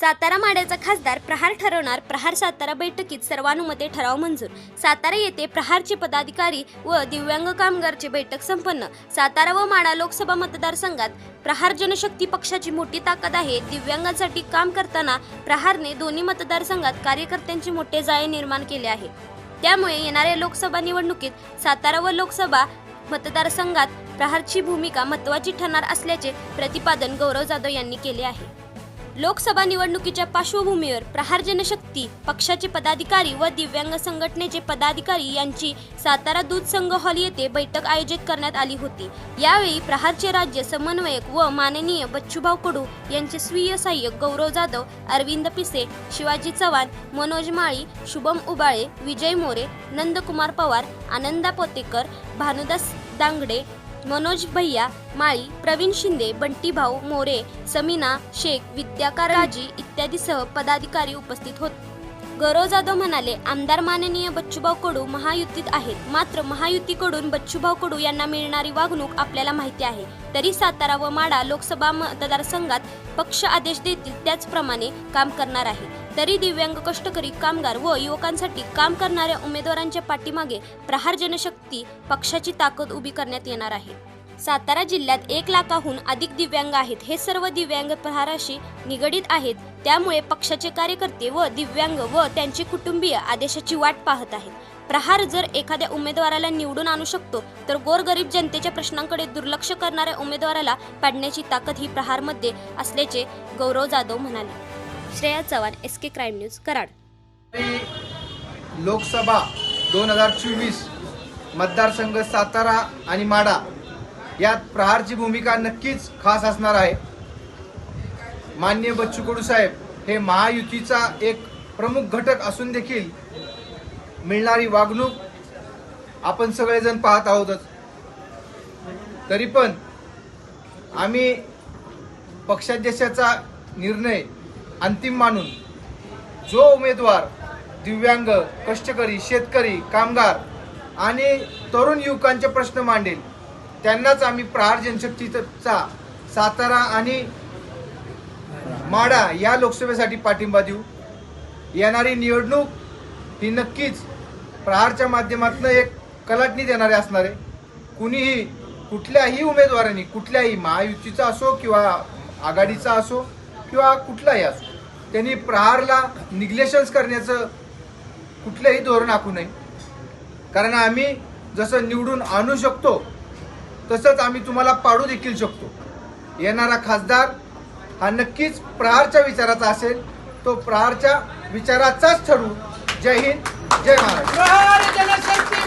सातारा माड्याचा खासदार प्रहार ठरवणार. प्रहार सातारा बैठकीत सर्वानुमते ठराव मंजूर. सातारा येथे प्रहारचे पदाधिकारी व दिव्यांग कामगारची बैठक संपन्न. सातारा व माडा लोकसभा मतदारसंघात प्रहार जनशक्ती पक्षाची मोठी ताकद आहे. दिव्यांगांसाठी काम करताना प्रहारने दोन्ही मतदारसंघात कार्यकर्त्यांचे मोठे जाळे निर्माण केले आहे. त्यामुळे येणाऱ्या लोकसभा निवडणुकीत सातारा व लोकसभा मतदारसंघात प्रहारची भूमिका महत्त्वाची ठरणार असल्याचे प्रतिपादन गौरव जाधव यांनी केले आहे. लोकसभा निवडणुकीच्या पार्श्वभूमीवर प्रहार जनशक्ती पक्षाचे पदाधिकारी व दिव्यांग संघटनेचे पदाधिकारी यांची सातारा दूध संघ हॉल येथे बैठक आयोजित करण्यात आली होती. यावेळी प्रहारचे राज्य समन्वयक व माननीय बच्चूभाऊ कडू यांचे स्वीय सहाय्यक गौरव जाधव अरविंद पिसे शिवाजी चव्हाण मनोज माळी शुभम उबाळे विजय मोरे नंदकुमार पवार आनंदा पोतेकर भानुदास दांगडे मनोज भैया माळी प्रवीण शिंदे बंटीभाऊ मोरे समीना शेख विद्याकार राजी इत्यादीसह पदाधिकारी उपस्थित होते गौरव जाधव म्हणाले आमदार माननीय बच्चूभाऊ कडू महायुतीत आहेत. मात्र महायुतीकडून बच्चूभाऊ कडू यांना मिळणारी वागणूक आपल्याला माहिती आहे. तरी सातारा व माडा लोकसभा मतदारसंघात पक्ष आदेश देतील त्याचप्रमाणे काम करणार आहे. तरी दिव्यांग कष्टकरी कामगार व युवकांसाठी काम करणाऱ्या उमेदवारांच्या पाठीमागे प्रहार जनशक्ती पक्षाची ताकद उभी करण्यात येणार आहे. सातारा जिल्ह्यात एक लाखाहून अधिक दिव्यांग आहेत. हे सर्व दिव्यांग प्रहाराशी निगडीत आहेत. त्यामुळे पक्षाचे कार्यकर्ते व दिव्यांग व त्यांचे कुटुंबीय आदेशाची वाट पाहत आहेत. प्रहार जर एखाद्या उमेदवाराला निवडून आणू शकतो तर गोरगरीब जनतेच्या प्रश्नांकडे दुर्लक्ष करणाऱ्या उमेदवाराला पाडण्याची ताकद ही प्रहारमध्ये असल्याचे गौरव जाधव म्हणाले. Shreya Chavan S K crime news Karad. Lok Sabha दोन हजार चोवीस मतदारसंघ सातारा आणि माडा यात प्रहारची भूमिका नक्कीच खास असणार आहे. मान्य बच्चू कडू साहेब हे महायुतीचा एक प्रमुख घटक असून देखील मिळणारी वागणूक आपण सगळेजण पाहत आहोतच. तरी पण आम्ही पक्षाध्यक्षाचा निर्णय अंतिम मानून जो उमेदवार दिव्यांग कष्टकरी शेतकरी कामगार आणि तरुण युवकांचे प्रश्न मांडेल त्यांनाच आम्ही प्रहार जनशक्तीचा सातारा आणि माडा या लोकसभेसाठी पाठिंबा देऊ. येणारी निवडणूक ही नक्कीच प्रहारच्या माध्यमातून एक कलाटणी देणारे असणार आहे. कुणीही कुठल्याही उमेदवारांनी कुठल्याही महायुतीचा असो किंवा आघाडीचा असो किंवा कुठलाही असो त्यांनी प्रहारला निग्लेशन्स करण्याचं कुठलंही धोरण आखू नये. कारण आम्ही जसं निवडून आणू शकतो तसंच आम्ही तुम्हाला पाडू देखील शकतो. येणारा खासदार हा नक्कीच प्रहारच्या विचाराचा असेल. तो प्रहारच्या विचाराचाच ठरू. जय हिंद जय महाराष्ट्र.